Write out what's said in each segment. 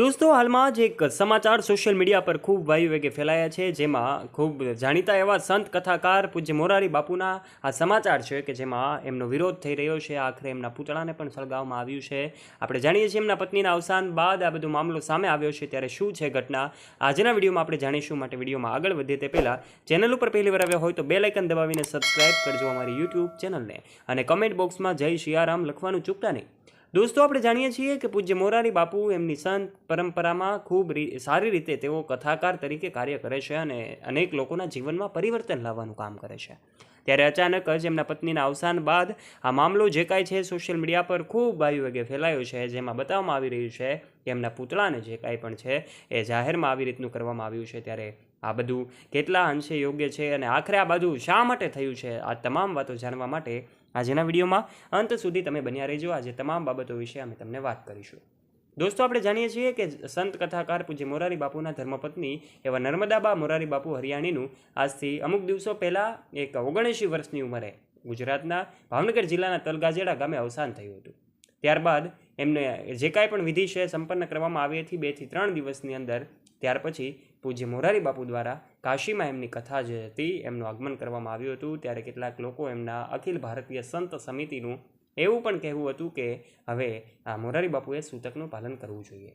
દોસ્તો, હાલમાં જ એક સમાચાર સોશિયલ મીડિયા પર ખૂબ વાયુ વેગે ફેલાયા છે, જેમાં ખૂબ જાણીતા એવા સંત કથાકાર પૂજ્ય મોરારી બાપુના આ સમાચાર છે કે જેમાં એમનો વિરોધ થઈ રહ્યો છે. આખરે એમના પૂતળાને પણ સળગાવવામાં આવ્યું છે. આપણે જાણીએ છીએ એમના પત્નીના અવસાન બાદ આ બધો મામલો સામે આવ્યો છે. ત્યારે શું છે ઘટના? આજના વિડીયોમાં આપણે જાણીશું. માટે વિડીયોમાં આગળ વધીએ તે પહેલાં ચેનલ ઉપર પહેલી વાર આવ્યા હોય તો બે લાઇકન દબાવીને સબસ્ક્રાઇબ કરજો અમારી યુટ્યુબ ચેનલને અને કમેન્ટ બોક્સમાં જય શિયારામ લખવાનું ચૂકતા નહીં. દોસ્તો, આપણે જાણીએ છીએ કે પૂજ્ય મોરારી બાપુ એમની સંત પરંપરામાં ખૂબ સારી રીતે તેઓ કથાકાર તરીકે કાર્ય કરે છે અને અનેક લોકોના જીવનમાં પરિવર્તન લાવવાનું કામ કરે છે. ત્યારે અચાનક જ એમના પત્નીના અવસાન બાદ આ મામલો જે કાંઈ છે સોશિયલ મીડિયા પર ખૂબ વાયુ વેગે ફેલાયો છે, જેમાં બતાવવામાં આવી રહ્યું છે કે એમના પૂતળાને જે કાંઈ પણ છે એ જાહેરમાં આવી રીતનું કરવામાં આવ્યું છે. ત્યારે આ બધું કેટલા અંશે યોગ્ય છે અને આખરે આ બધું શા માટે થયું છે, આ તમામ વાતો જાણવા માટે આજના વિડીયોમાં અંત સુધી તમે બન્યા રહેજો. આજે તમામ બાબતો વિશે અમે તમને વાત કરીશું. દોસ્તો, આપણે જાણીએ છીએ કે સંત કથાકાર પૂજ્ય મોરારી બાપુના ધર્મપત્ની એવા નર્મદાબા મોરારી બાપુ હરિયાણીનું આજથી અમુક દિવસો પહેલાં એક ઓગણએંશી વર્ષની ઉંમરે ગુજરાતના ભાવનગર જિલ્લાના તલગાજેડા ગામે અવસાન થયું હતું. ત્યારબાદ એમને જે કાંઈ પણ વિધિ છે, સંપન્ન કરવામાં આવી હતી, બેથી ત્રણ દિવસની અંદર ત્યાર પછી પૂજ્ય મોરારી બાપુ દ્વારા કાશીમાં એમની કથા જે હતી, એમનું આગમન કરવામાં આવ્યું હતું, ત્યારે કેટલાક લોકો એમના અખિલ ભારતીય સંત સમિતિનું એવું પણ કહેવું હતું કે હવે આ મોરારી બાપુએ સૂતકનું પાલન કરવું જોઈએ.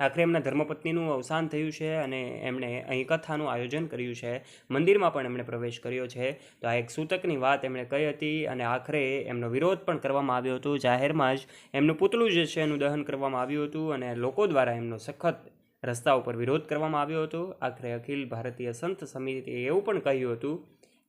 આખરે એમના ધર્મપત્નીનું અવસાન થયું છે અને એમણે અહીં કથાનું આયોજન કર્યું છે. મંદિરમાં પણ એમણે પ્રવેશ કર્યો છે. તો આ એક સૂતકની વાત એમણે કહી હતી અને આખરે એમનો વિરોધ પણ કરવામાં આવ્યો હતો. જાહેરમાં જ એમનું પુતળું જે છે એનું દહન કરવામાં આવ્યું હતું અને લોકો દ્વારા એમનો સખત રસ્તા ઉપર વિરોધ કરવામાં આવ્યો હતો. આખરે અખિલ ભારતીય સંત સમિતિએ એવું પણ કહ્યું હતું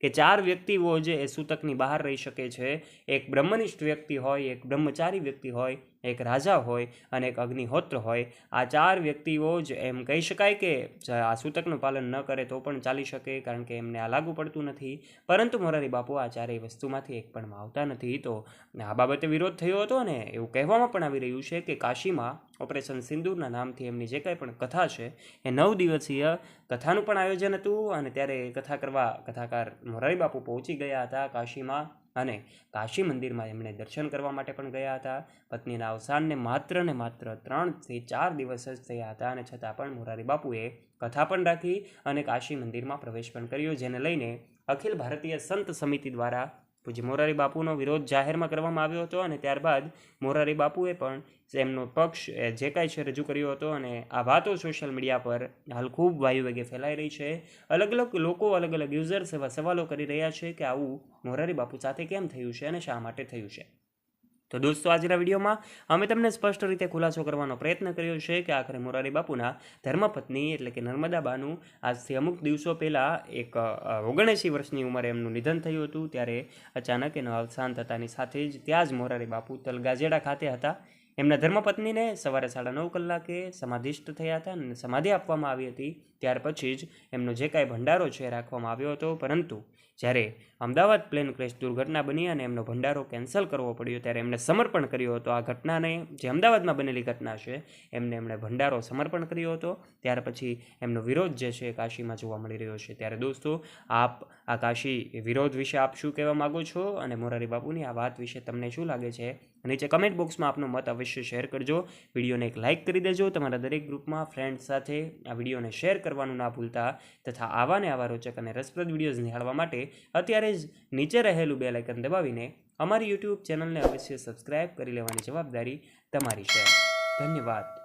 કે ચાર વ્યક્તિઓ જે એ સૂતકની બહાર રહી શકે છે, એક બ્રહ્મનિષ્ઠ વ્યક્તિ હોય, એક બ્રહ્મચારી વ્યક્તિ હોય એક રાજા હોય અને એક અગ્નિહોત્ર હોય, આ ચાર વ્યક્તિઓ જ એમ કહી શકાય કે આ સૂતકનું પાલન ન કરે તો પણ ચાલી શકે કારણ કે એમને આ લાગુ પડતું નથી. પરંતુ મોરારી બાપુ આ ચારેય વસ્તુમાંથી એક પણ આવતા નથી. તો આ બાબતે વિરોધ થયો હતો અને એવું કહેવામાં પણ આવી રહ્યું છે કે કાશીમાં ઓપરેશન સિંદૂરના નામથી એમની જે કાંઈ પણ કથા છે, એ નવ દિવસીય કથાનું પણ આયોજન હતું અને ત્યારે કથા કરવા કથાકાર મોરારી બાપુ પહોંચી ગયા હતા કાશીમાં. અને કાશી મંદિરમાં એમણે દર્શન કરવા માટે પણ ગયા હતા. પત્નીના અવસાનને માત્ર ને માત્ર ત્રણથી ચાર દિવસ જ થયા હતા અને છતાં પણ મોરારી બાપુએ કથા પણ રાખી અને કાશી મંદિરમાં પ્રવેશ પણ કર્યો, જેને લઈને અખિલ ભારતીય સંત સમિતિ દ્વારા પૂજ્ય મોરારી બાપુનો વિરોધ જાહેરમાં કરવામાં આવ્યો હતો અને ત્યારબાદ મોરારી બાપુએ પણ એમનો પક્ષ જે કાંઈ છે, રજૂ કર્યો હતો અને આ વાતો સોશિયલ મીડિયા પર હાલ ખૂબ વાયુ વેગે ફેલાઈ રહી છે. અલગ અલગ લોકો, અલગ અલગ યુઝર્સ એવા સવાલો કરી રહ્યા છે કે આવું મોરારી બાપુ સાથે કેમ થયું છે અને શા માટે થયું છે? તો દોસ્તો, આજના વિડીયોમાં અમે તમને સ્પષ્ટ રીતે ખુલાસો કરવાનો પ્રયત્ન કર્યો છે કે આખરે મોરારી બાપુના ધર્મપત્ની એટલે કે નર્મદાબાનું આજથી અમુક દિવસો પહેલાં એક ઓગણએંસી વર્ષની ઉંમરે એમનું નિધન થયું હતું. ત્યારે અચાનક એનું અવસાન થતાની સાથે જ ત્યાં જ મોરારી બાપુ તલગાજેડા ખાતે હતા. એમના ધર્મપત્નીને સવારે સાડા નવ કલાકે સમાધિષ્ઠ થયા હતા અને સમાધિ આપવામાં આવી હતી. ત્યાર પછી જ એમનો જે કાંઈ ભંડારો છે રાખવામાં આવ્યો હતો. પરંતુ જ્યારે અમદાવાદ પ્લેન ક્રેશ દુર્ઘટના બની અને એમનો ભંડારો કેન્સલ કરવો પડ્યો, ત્યારે એમણે સમર્પણ કર્યો હતો. આ ઘટનાને, જે અમદાવાદમાં બનેલી ઘટના છે, એમને એમણે ભંડારો સમર્પણ કર્યો હતો. ત્યાર પછી એમનો વિરોધ જે છે કાશીમાં જોવા મળી રહ્યો છે. ત્યારે દોસ્તો, આપ આ કાશી વિરોધ વિશે આપ શું કહેવા માગો છો? અને મોરારી બાપુની આ વાત વિશે તમને શું લાગે છે? નીચે કમેન્ટ બોક્સમાં આપનો મત અવશ્ય શેર કરજો. વિડીયોને એક લાઇક કરી દેજો. તમારા દરેક ગ્રુપમાં ફ્રેન્ડ્સ સાથે આ વિડીયોને શેર કરવાનું ના ભૂલતા તથા આવા ને આવા રોચક અને રસપ્રદ વિડીયોઝ નિહાળવા માટે અત્યારે જ નીચે રહેલું બે લાઇકન દબાવીને અમારી યુટ્યુબ ચેનલને અવશ્ય સબસ્ક્રાઇબ કરી લેવાની જવાબદારી તમારી છે. ધન્યવાદ.